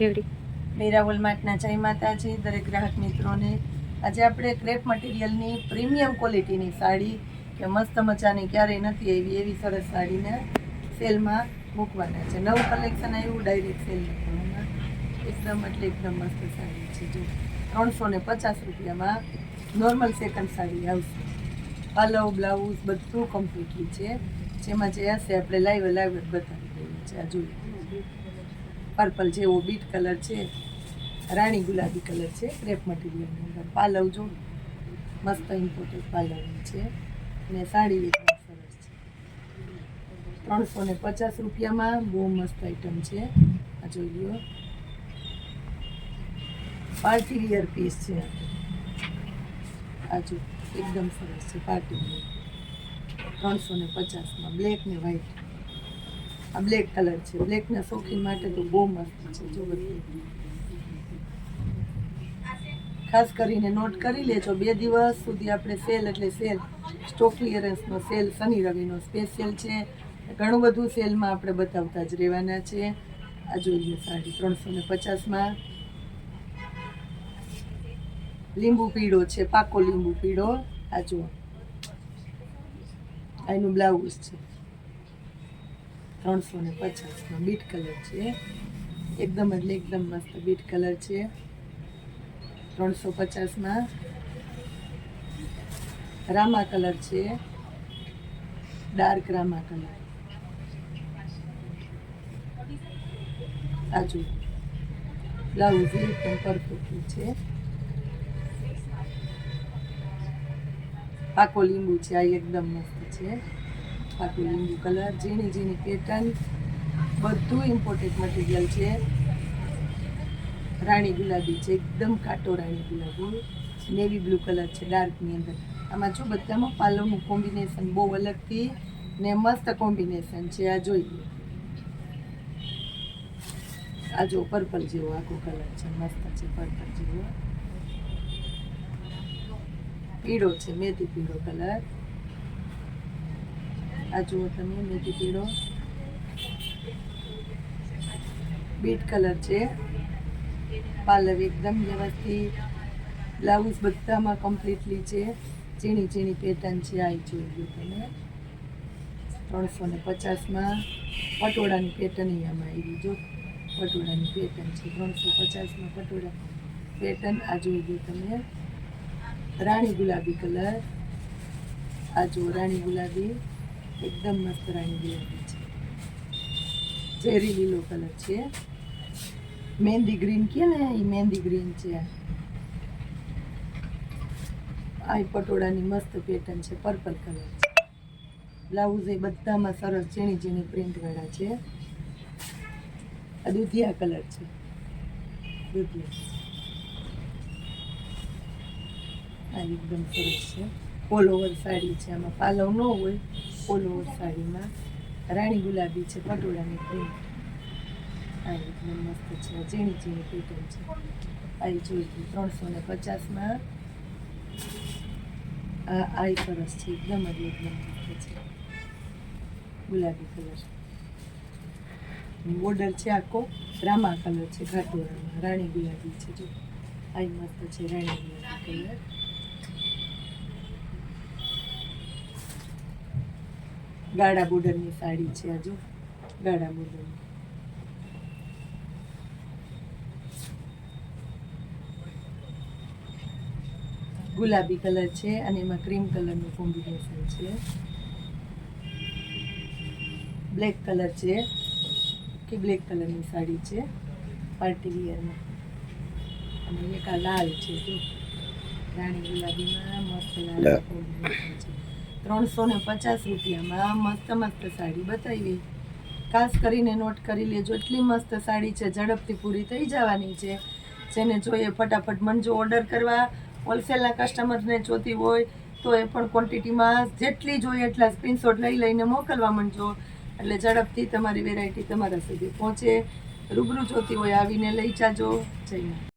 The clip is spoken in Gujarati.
રેવડી મેરા વોલમાર્ટના જય માતાજી, દરેક ગ્રાહક મિત્રોને. આજે આપણે ક્રેપ મટીરિયલની પ્રીમિયમ ક્વોલિટીની સાડી કે મસ્ત મજાની ક્યારેય નથી આવી, એવી સરસ સાડીને સેલમાં મૂકવાના છે. નવું કલેક્શન આવ્યું, ડાયરેક્ટ સેલ એકદમ એટલે એકદમ મસ્ત સાડી છે. જો ત્રણસો ને પચાસ રૂપિયામાં નોર્મલ સેકન્ડ સાડી આવશે. પલવ, બ્લાઉઝ બધું કમ્પ્લીટલી છે. જેમાં જે હશે આપણે લાઈવ લાઈવ બતાવી દઈએ છે આ જોઈએ. પર્પલ જેવો બીટ કલર છે, રાણી ગુલાબી કલર છે, ક્રેપ મટીરિયલની અંદર પાલવ જો, મસ્ત ઇમ્પોર્ટેડ પાલવની છે અને સાડી એકદમ સરસ છે. ત્રણસો ને પચાસ રૂપિયામાં બહુ મસ્ત આઈટમ છે. આ જોઈ લો પાર્ટી વિયર પીસ છે આ. જો, એકદમ સરસ છે પાર્ટી વિયર ત્રણસો ને પચાસમાં બ્લેક ને વ્હાઈટ આ બ્લેક કલર છે. બ્લેકના શોખીન માટે તો બહુ મસ્ત છે. જો ખાસ કરીને નોટ કરી લેજો, બે દિવસ સુધી આપણે સેલ એટલે સેલ સ્ટોક ક્લિયરન્સનો સેલ શનિ રવિનો સ્પેશિયલ છે. ઘણું બધું સેલમાં આપણે બતાવતા જ રહેવાના છે. આ જોઈએ સાડી ત્રણસો ને પચાસમાં લીંબુ પીળો છે, પાકો લીંબુ પીળો. આ જુઓ. એનું બ્લાઉઝ છે. ત્રણસો ને પચાસનો બીટ કલર છે. એકદમ એટલે એકદમ મસ્ત બીટ કલર છે. ત્રણસો પચાસમાં રામા કલર છે. ડાર્ક રામા કલર. આજુ બ્લાઉઝ એકદમ પરફેક્ટ છે. પાકો લીંબુ છે, આ એકદમ મસ્ત છે. પાકો લીંબુ કલર ઝીણી ઝીણી પેટર્ન બધું ઇમ્પોર્ટેન્ટ મટીરિયલ છે. રાણી ગુલાબી છે, એકદમ કાટો રાણી ગુલાબી. નેવી બ્લુ કલર છે ડાર્કની અંદર. આમાં જો બધામાં પાલવનું કોમ્બિનેશન બહુ અલગથી ને મસ્ત કોમ્બિનેશન છે. આ જોઈએ આ જો પર્પલ જેવો આખો કલર છે, મસ્ત છે પર્પલ જેવો. પીળો છે, મેથી પીળો કલર આ જુઓ તમે મેથી પીળો. બીટ કલર છે. પાર્લર એકદમ વ્યવસ્થિત. બ્લાઉઝ બધામાં કમ્પ્લીટલી છે. ઝીણી ઝીણી પેટર્ન છે આ લો તમે. ત્રણસો ને પચાસમાં પટોળાની પેટર્ન એમાં આવી જો. પટોળાની પેટર્ન છે. ત્રણસો પચાસમાં પટોળા પેટર્ન આ જોઈ લો તમે. રાણી ગુલાબી કલર આ જો રાણી ગુલાબી. એકદમ મસ્ત રાણી છે. ઝેરી લીલો કલર છે. મહેંદી ગ્રીન કે ને એ મહેંદી ગ્રીન છે. આ પટોળાની મસ્ત પેટર્ન છે, પર્પલ કલર છે. બ્લાઉઝ એ બધામાં સરસ ઝીણી ઝીણી પ્રિન્ટવાળા છે. આ દૂધિયા કલર છે. દૂધિયા. આ એકદમ સરસ છે. ઓલ ઓવર સાડી છે, આમાં પાલવ ન હોય. ઓલ ઓવર સાડીમાં રાણી ગુલાબી છે, પટોળાની પ્રિન્ટ આ એકદમ મસ્ત છે, ઝીણી ઝીણી પેટર્ન છે. આ જોઈ ત્રણસો ને પચાસમાં. આ આઈ સરસ છે, એકદમ જ એકદમ છે. ગુલાબી કલર બોર્ડર છે આખો રામા કલર છે ઘાટો રાણી ગુલાબી છે, જો. આ મસ્ત છે, રાણી ગુલાબી કલર ગાળા બોર્ડરની સાડી છે આજુ ગાડા બોર્ડર બોર્ડરની. ગુલાબી કલર છે અને એમાં ક્રીમ કલરનું કોમ્બિનેશન છે. બ્લેક કલર છે કે બ્લેક કલરની સાડી છે પાર્ટી વિયરમાં. અને એક આ લાલ છે જો. રાણી ગુલાબીમાં મસ્ત લાલ કોમ્બિનેશન છે. ત્રણસો ને પચાસ રૂપિયામાં. આ મસ્ત મસ્ત સાડી બતાવી. ખાસ કરીને નોટ કરી લેજો, એટલી મસ્ત સાડી છે. ઝડપથી પૂરી થઈ જવાની છે. જેને જોઈએ ફટાફટ મંજો ઓર્ડર કરવા. હોલસેલના કસ્ટમરને જોતી હોય તો એ પણ ક્વોન્ટિટીમાં જેટલી જોઈએ એટલા સ્ક્રીનશોટ લઈ લઈને મોકલવા માંડજો. એટલે ઝડપથી તમારી વેરાયટી તમારા સુધી પહોંચે. રૂબરૂ જોતી હોય આવીને લઈ જાજો. માતા